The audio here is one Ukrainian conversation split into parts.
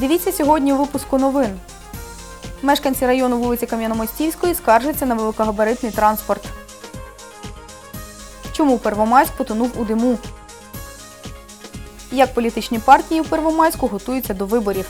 Дивіться сьогодні у випуску новин. Мешканці району вулиці Кам'яномостівської скаржаться на великогабаритний транспорт. Чому Первомайськ потонув у диму? Як політичні партії у Первомайську готуються до виборів?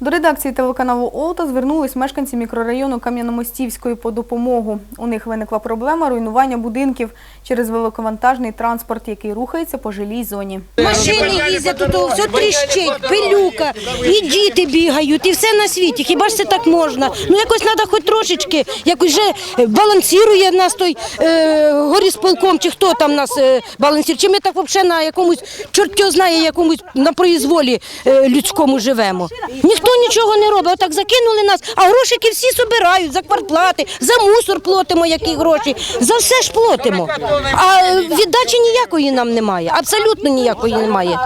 До редакції телеканалу Олта звернулись мешканці мікрорайону Кам'яномостівської по допомогу. У них виникла проблема руйнування будинків через великовантажний транспорт, який рухається по жилій зоні. Машини їздять тут, все тріщить, пилюка, і діти бігають, і все на світі. Хіба ж це так можна? Ну якось треба хоч трошечки, якось вже балансірує нас той е, горісполком, чи хто там нас е, балансірує, чи ми так взагалі на якомусь, чорт його знає, якомусь на произволі е, людському живемо. Ніхто нічого не робить, отак закинули нас, а грошики всі собирають за квартплати, за мусор платимо, які гроші, за все ж платимо. А віддачі ніякої нам немає, абсолютно ніякої немає.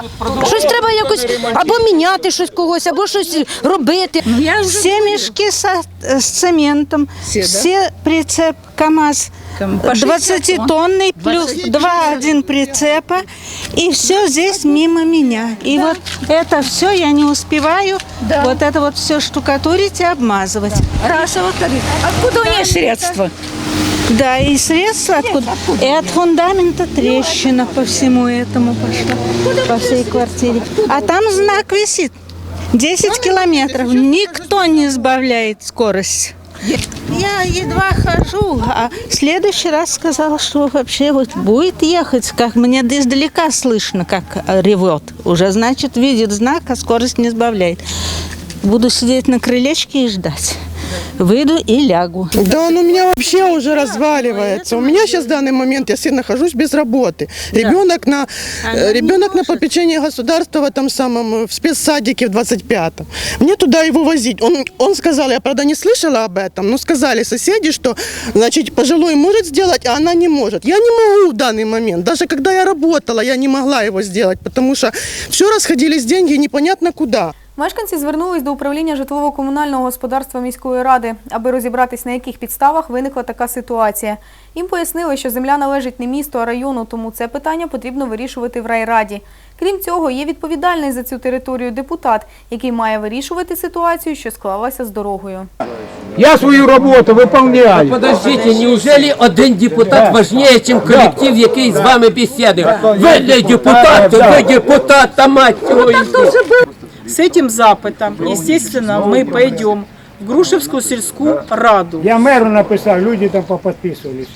Щось треба якось або міняти щось когось, або щось робити. Все мешки со- с цементом, все, прицеп КАМАЗ 20-тонный плюс 2-1 прицепа, и все здесь мимо меня. И вот это все я не успеваю, вот это вот все штукатурить и обмазывать. Раша, вот так. Откуда у нее средства? Да, и средства откуда? И от фундамента трещина по всему этому пошла, по всей квартире. А там знак висит. 10 километров. Никто не сбавляет скорость. Я едва хожу, а в следующий раз сказала, что вообще вот будет ехать, как мне издалека слышно, как ревет. Уже, значит, видит знак, а скорость не сбавляет. Буду сидеть на крылечке и ждать. Выйду и лягу. Да он у меня вообще уже разваливается. У меня сейчас в данный момент я сын нахожусь без работы. Ребенок на э, ребенок на попечении государства в этом самом в спецсадике в 25-м. Мне туда его возить. Он он сказал, я правда не слышала об этом, но сказали соседи, что значит пожилой может сделать, а она не может. Я не могу в данный момент. Даже когда я работала, я не могла его сделать, потому что все расходились деньги непонятно куда. Мешканці звернулись до управління житлово-комунального господарства міської ради, аби розібратись, на яких підставах виникла така ситуація. Їм пояснили, що земля належить не місту, а району, тому це питання потрібно вирішувати в райраді. Крім цього, є відповідальний за цю територію депутат, який має вирішувати ситуацію, що склалася з дорогою. Я свою роботу виповняю. Подождите, неужели один депутат важнее, чем коллектив, який з вами беседує? Ви не депутат, ви депутат, та мать його. С этим запытом, естественно, мы пойдем в Грушевскую сельскую раду. Я меру написав, люди там поподписувалися.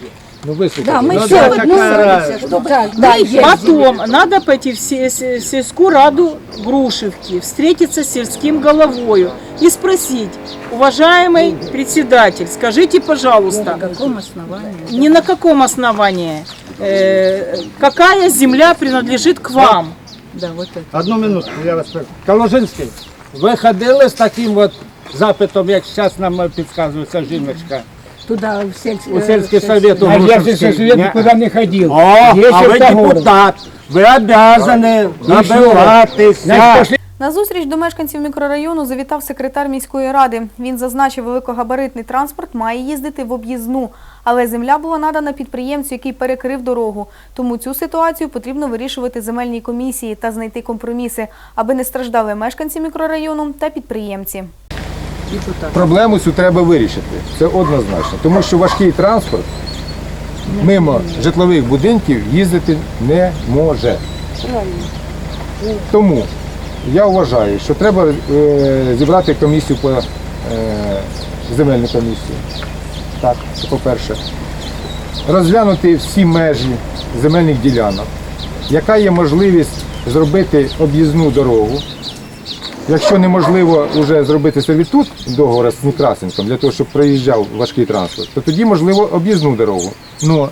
Ну вислухайте. Да, ми Ну, все так, відносимося, щоб да, є. Потом надо пойти в се- се- сельскую раду Грушевки, встретиться с сельским головою и спросить, уважаемый председатель, скажите, пожалуйста, ни на каком основании, э, какая земля принадлежит к вам? Одну минутку, я вас прошу. Каложинський, ви ходили з таким от запитом, як зараз нам підказується жіночка? Туда, в сельский, У сельский совет А я в сельский совет Не- никуда не ходил. О, а договор. депутат, ви обязаны набиратися. пошли На зустріч до мешканців мікрорайону завітав секретар міської ради. Він зазначив, великогабаритний транспорт має їздити в об'їзну, але земля була надана підприємцю, який перекрив дорогу. Тому цю ситуацію потрібно вирішувати земельній комісії та знайти компроміси, аби не страждали мешканці мікрорайону та підприємці. Проблему цю треба вирішити. Це однозначно. Тому що важкий транспорт мимо житлових будинків їздити не може. Тому я вважаю, що треба е, зібрати комісію по е, земельну комісію. Так, це по-перше. Розглянути всі межі земельних ділянок, яка є можливість зробити об'їзну дорогу, Якщо неможливо вже зробити сервітут договора з Некрасенком для того, щоб проїжджав важкий транспорт, то тоді можливо об'їзну дорогу. Но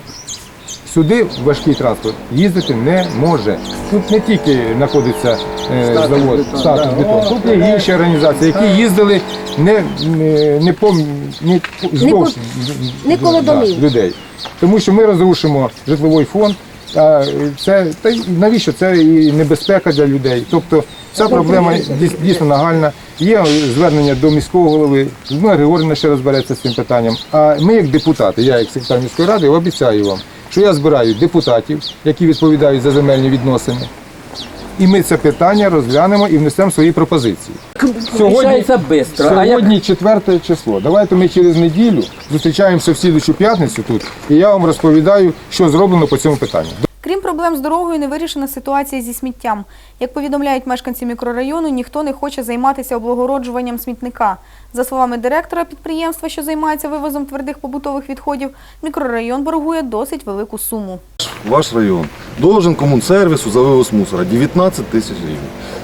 сюди важкий транспорт їздити не може. Тут не тільки знаходиться е, завод статус бетон, тут є інші організації, які їздили не, не, не, по, не здовж не коло да, людей. Тому що ми розрушимо житловий фонд. А це та навіщо це і небезпека для людей? Тобто ця проблема дійсно нагальна. Є звернення до міського голови. Людмила Григорівна ще розбереться з цим питанням. А ми, як депутати, я як секретар міської ради, обіцяю вам, що я збираю депутатів, які відповідають за земельні відносини. і ми це питання розглянемо і внесемо свої пропозиції. А Сьогодні четверте число. Давайте ми через неділю зустрічаємося в слідчу п'ятницю тут, і я вам розповідаю, що зроблено по цьому питанню. Крім проблем з дорогою, не вирішена ситуація зі сміттям. Як повідомляють мешканці мікрорайону, ніхто не хоче займатися облагороджуванням смітника. За словами директора підприємства, що займається вивозом твердих побутових відходів, мікрорайон боргує досить велику суму. Ваш район должен комунсервісу за вивоз мусора 19 тисяч гривень.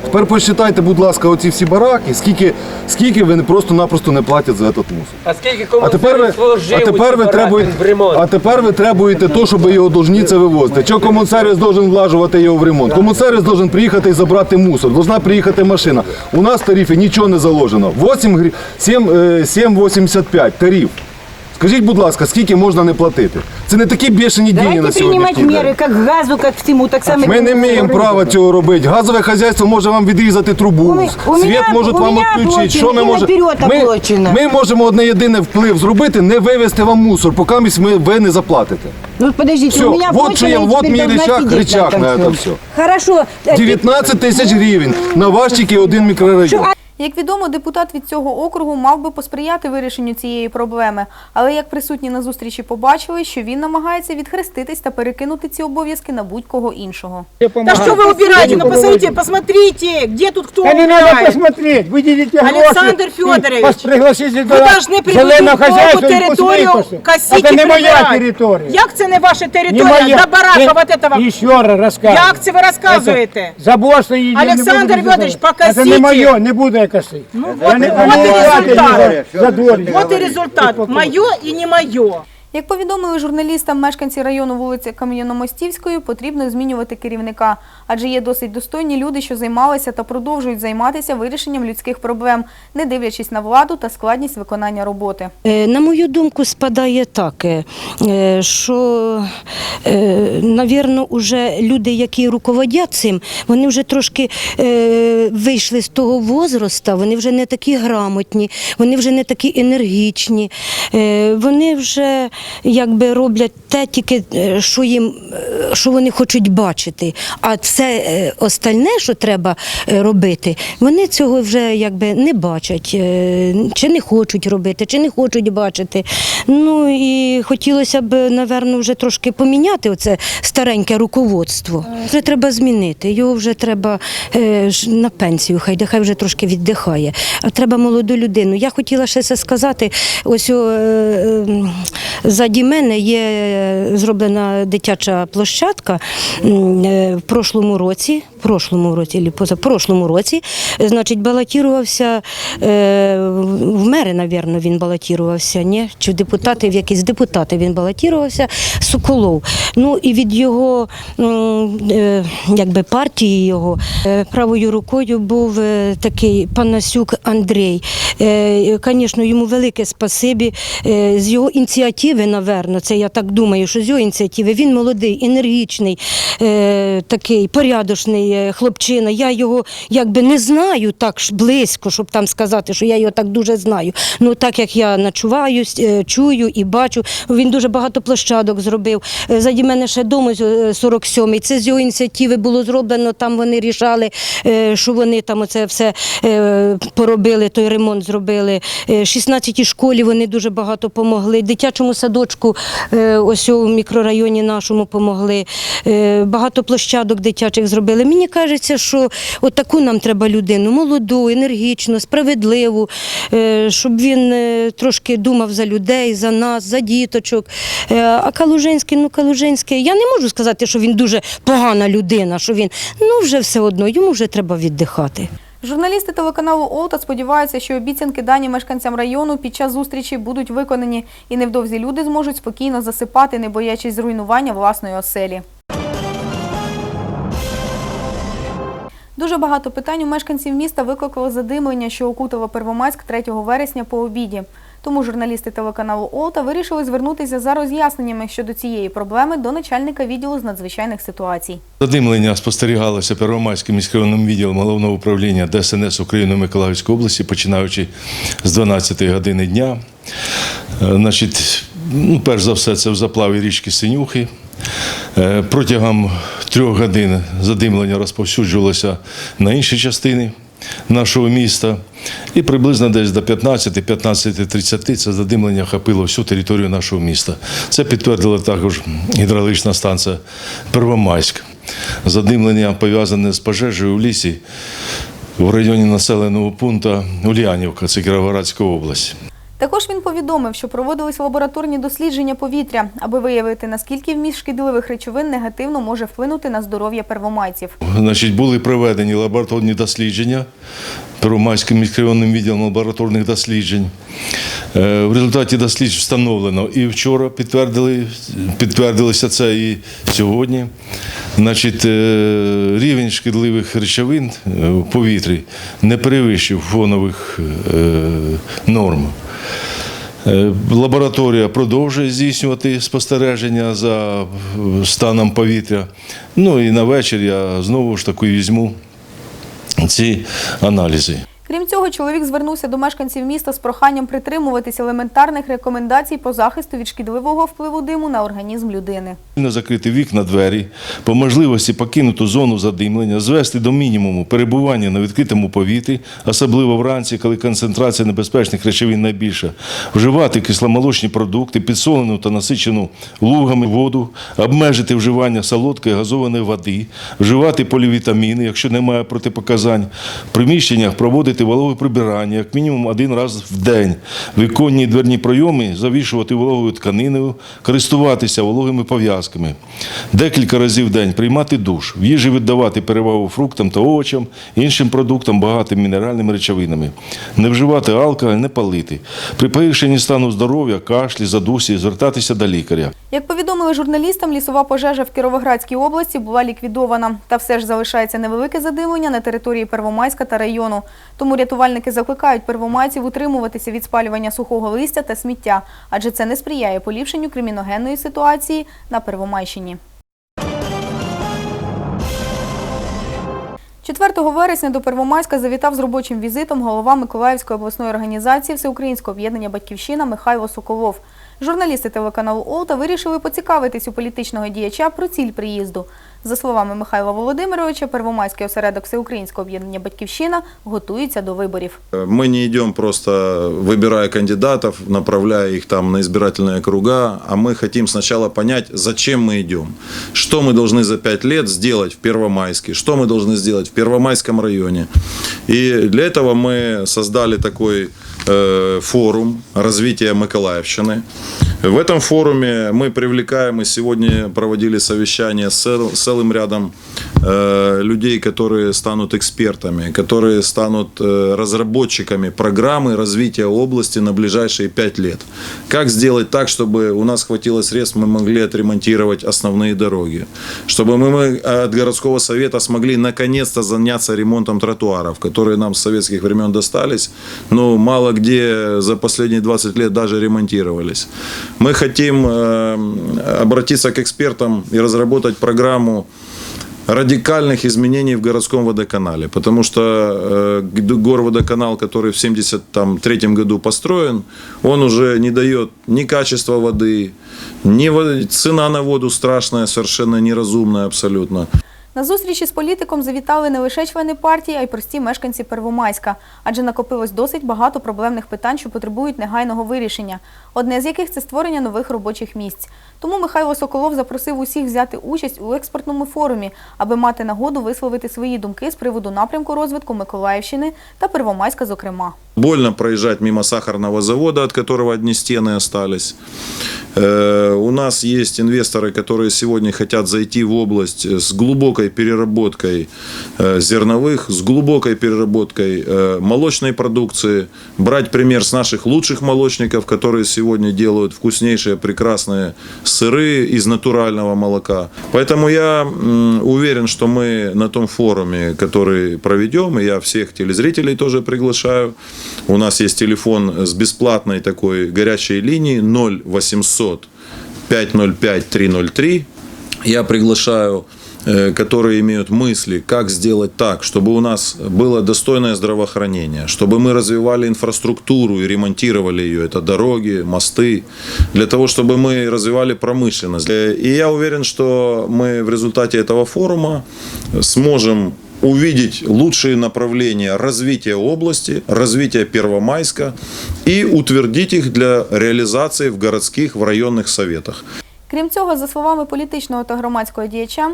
Тепер посчитайте, будь ласка, оці всі бараки, скільки, скільки ви просто-напросто не платять за этот мусор. А скільки А тепер ви, а тепер ви требуєте, а тепер ви требуєте то, щоб його должні це вивозити. Що комунсервіс должен влажувати його в ремонт? Комунсервіс должен приїхати і забрати мусор. Должна приїхати машина. У нас в тарифі нічого не заложено. 8 грі... 7, е, 7,85 тариф. Скажіть, будь ласка, скільки можна не платити? Це не такі бешені дії на Давайте сьогодні. принимать меры, как к газу, как к всему, так само. Ми не маємо права цього робити. Газове хазяйство може вам відрізати трубу, У світ мене- можуть у вам мене відключити. оплачено, Що ми і можемо? наперед Ми, оплачено. ми можемо одне єдине вплив зробити, не вивезти вам мусор, поки ми, ви не заплатите. Ну подождите, Все, у меня вот що я, оплачено, вот теперь мій должна рычаг, сидеть рычаг этом на це всем. все. Хорошо. э, 19 тисяч гривень на ваш тільки один мікрорайон. Як відомо, депутат від цього округу мав би посприяти вирішенню цієї проблеми, але як присутні на зустрічі побачили, що він намагається відхреститись та перекинути ці обов'язки на будь-кого іншого. Да что вы убираете? Ну посмотрите, посмотрите, где тут кто Та не треба посмотреть, виділите гроші. Олександр Федорович, Вас пригласили до повинні прибути територію косити Це не моя територія. Як це не ваша територія? До барака вот этого. Ще раз розказую. Як це ви розказуєте? Забор її Олександр Федорович, Це не моє, не буду я. Ну вот, вот и результат. Вот и результат. Мое и не мое. Як повідомили журналістам мешканці району вулиці Кам'яно-Мостівської, потрібно змінювати керівника, адже є досить достойні люди, що займалися та продовжують займатися вирішенням людських проблем, не дивлячись на владу та складність виконання роботи. Е, На мою думку, спадає так, е, е, що, навірно, уже люди, які руководять цим, вони вже трошки е, вийшли з того возрасту, вони вже не такі грамотні, вони вже не такі енергічні, е, вони вже якби роблять те тільки, е, що їм, е, що вони хочуть бачити. А все е, остальне, що треба робити, вони цього вже якби не бачать, чи не хочуть робити, чи не хочуть бачити. Ну і хотілося б, напевно, вже трошки поміняти оце стареньке руководство. Вже треба змінити. Його вже треба на пенсію, хай хай вже трошки віддихає. А треба молоду людину. Я хотіла ще це сказати. Ось о, е, е, мене є зроблена дитяча площадка е, в прошлому році. В прошлому році, або позапрошлому році, е, значить, балотірувався е, в мери, напевно, він балотірувався, ні? Чи в депутати, в якісь депутати він балотірувався, Соколов. Ну і від його е, якби партії його е, правою рукою був е, такий Панасюк Андрій. Е, Звісно, йому велике спасибі. Е, З його ініціативи, напевно, це я так думаю, що з його ініціативи він молодий, енергічний, е, такий порядочний е, хлопчина. Я його якби не знаю так ж близько, щоб там сказати, що я його так дуже знаю. Ну так як я начуваю, е, чую і бачу, він дуже багато площадок зробив. Е, Заді мене ще дому 47-й. Це з його ініціативи було зроблено. Там вони рішали, е, що вони там оце все е, поробили, той ремонт зробили. Е, 16-й школі вони дуже багато помогли. Дитячому садочку е, ось у мікрорайоні нашому помогли. Е, Багато площадок дитячих зробили. Мені кажеться, що от таку нам треба людину, молоду, енергічну, справедливу, е, щоб він трошки думав за людей, за нас, за діточок. А Калужинський, ну Калужинський, я не можу сказати, що він дуже погана людина, що він ну вже все одно, йому вже треба віддихати. Журналісти телеканалу Олта сподіваються, що обіцянки дані мешканцям району під час зустрічі будуть виконані і невдовзі люди зможуть спокійно засипати, не боячись зруйнування власної оселі. Дуже багато питань у мешканців міста викликало задимлення, що окутало Первомайськ 3 вересня по обіді. Тому журналісти телеканалу Олта вирішили звернутися за роз'ясненнями щодо цієї проблеми до начальника відділу з надзвичайних ситуацій. Задимлення спостерігалося Первомайським міськрайонним відділом головного управління ДСНС України Миколаївської області, починаючи з 12-ї години дня. Е, Значить, ну, перш за все, це в заплаві річки Синюхи. Е, Протягом трьох годин задимлення розповсюджувалося на інші частини нашого міста. І приблизно десь до 15-15.30 це задимлення хапило всю територію нашого міста. Це підтвердила також гідравлічна станція Первомайськ. Задимлення пов'язане з пожежею в лісі в районі населеного пункту Ульянівка, це Кіровоградська область. Також він повідомив, що проводились лабораторні дослідження повітря, аби виявити, наскільки вміст шкідливих речовин негативно може вплинути на здоров'я первомайців. Значить, були проведені лабораторні дослідження Первомайським міськрайонним відділом лабораторних досліджень. Е, В результаті досліджень встановлено і вчора підтвердили, підтвердилося це і сьогодні. Значить, е, рівень шкідливих речовин е, в повітрі не перевищив фонових норм. Е, Лабораторія продовжує здійснювати спостереження за е, станом повітря. Ну і на вечір я знову ж таки візьму ці аналізи. Крім цього, чоловік звернувся до мешканців міста з проханням притримуватись елементарних рекомендацій по захисту від шкідливого впливу диму на організм людини. Закрити вікна, двері, по можливості покинути зону задимлення, звести до мінімуму перебування на відкритому повітрі, особливо вранці, коли концентрація небезпечних речовин найбільша, вживати кисломолочні продукти, підсолену та насичену лугами воду, обмежити вживання солодкої газованої води, вживати полівітаміни, якщо немає протипоказань, в приміщеннях проводити вологе прибирання, як мінімум один раз в день, віконні дверні пройоми завішувати вологою тканиною, користуватися вологими пов'язками, декілька разів в день приймати душ, в їжі віддавати перевагу фруктам та овочам, іншим продуктам, багатим мінеральними речовинами, не вживати алкоголь, не палити. При погіршенні стану здоров'я, кашлі, задусі звертатися до лікаря. Як повідомили журналістам, лісова пожежа в Кіровоградській області була ліквідована. Та все ж залишається невелике задимлення на території Первомайська та району. Тому рятувальники закликають первомайців утримуватися від спалювання сухого листя та сміття, адже це не сприяє поліпшенню криміногенної ситуації на Первомайщині. 4 вересня до Первомайська завітав з робочим візитом голова Миколаївської обласної організації Всеукраїнського об'єднання Батьківщина Михайло Соколов. Журналісти телеканалу Олта вирішили поцікавитись у політичного діяча про ціль приїзду. За словами Михайла Володимировича, Первомайський осередок Всеукраїнського об'єднання Батьківщина готується до виборів. Мы не идем просто выбирая кандидатов, направляя их там на избирательные круга, а мы хотим сначала понять, зачем мы идем, что мы должны за пять лет сделать в Первомайске, что мы должны сделать в Первомайском районе. И для этого мы создали такой э, форум развития Миколаевщины. В этом форуме мы привлекаем, и сегодня проводили совещание с цел- с целым рядом э, людей, которые станут экспертами, которые станут э, разработчиками программы развития области на ближайшие пять лет. Как сделать так, чтобы у нас хватило средств, мы могли отремонтировать основные дороги, чтобы мы, мы от городского совета смогли наконец-то заняться ремонтом тротуаров, которые нам с советских времен достались, но мало где за последние 20 лет даже ремонтировались. Мы хотим э, обратиться к экспертам и разработать программу радикальных изменений в городском водоканале, потому что э, горводоканал, который в 1973 году построен, он уже не дает ни качества воды, ни во- цена на воду страшная, совершенно неразумная абсолютно. На зустрічі з політиком завітали не лише члени партії, а й прості мешканці Первомайська, адже накопилось досить багато проблемних питань, що потребують негайного вирішення. Одне з яких це створення нових робочих місць. Тому Михайло Соколов запросив усіх взяти участь у експортному форумі, аби мати нагоду висловити свої думки з приводу напрямку розвитку Миколаївщини та Первомайська, зокрема. Больно проезжать мимо сахарного завода, от которого одни стены остались. Э, У нас есть инвесторы, которые сегодня хотят зайти в область с глубокой переработкой э, зерновых, с глубокой переработкой э, молочной продукции. Брать пример с наших лучших молочников, которые сегодня делают вкуснейшие, прекрасные сыры из натурального молока. Поэтому я уверен, что мы на том форуме, который проведем, и я всех телезрителей тоже приглашаю. У нас есть телефон с бесплатной такой горячей линии 0800 505 303. Я приглашаю э, которые имеют мысли, как сделать так, чтобы у нас было достойное здравоохранение, чтобы мы развивали инфраструктуру и ремонтировали ее, это дороги, мосты, для того, чтобы мы развивали промышленность. Э, И я уверен, что мы в результате этого форума сможем увидеть лучшие направления развития области, развития Первомайска и утвердить их для реализации в городских, в районных советах. Крім цього, за словами політичного та громадського діяча,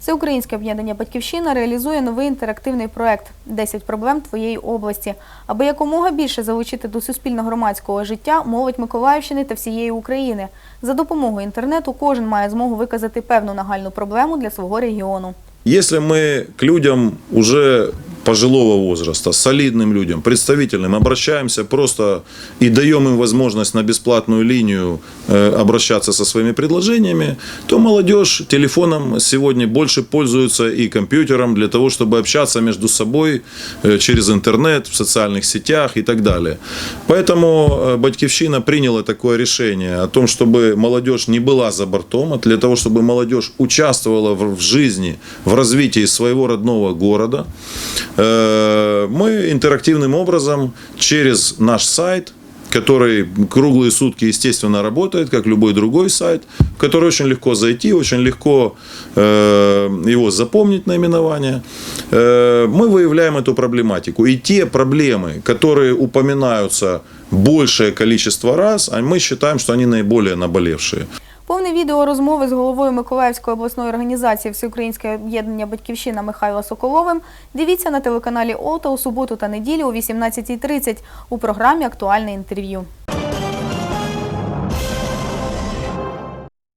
Всеукраїнське об'єднання Батьківщина реалізує новий інтерактивний проект «10 проблем твоєї області, аби якомога більше залучити до суспільно-громадського життя молодь Миколаївщини та всієї України. За допомогою інтернету кожен має змогу виказати певну нагальну проблему для свого регіону. Если мы к людям уже пожилого возраста, солидным людям, представительным, обращаемся просто и даем им возможность на бесплатную линию э, обращаться со своими предложениями, то молодежь телефоном сегодня больше пользуется и компьютером для того, чтобы общаться между собой э, через интернет, в социальных сетях и так далее. Поэтому э, Батькивщина приняла такое решение о том, чтобы молодежь не была за бортом, а для того, чтобы молодежь участвовала в в жизни, в развитии своего родного города. Э, Мы интерактивным образом через наш сайт который круглые сутки, естественно, работает, как любой другой сайт, в который очень легко зайти, очень легко э, его запомнить наименование. Э, мы выявляем эту проблематику. И те проблемы, которые упоминаются большее количество раз, а мы считаем, что они наиболее наболевшие. Повне відео розмови з головою Миколаївської обласної організації Всеукраїнське об'єднання Батьківщина Михайло Соколовим дивіться на телеканалі Олта у суботу та неділю о 18.30 у програмі Актуальне інтерв'ю.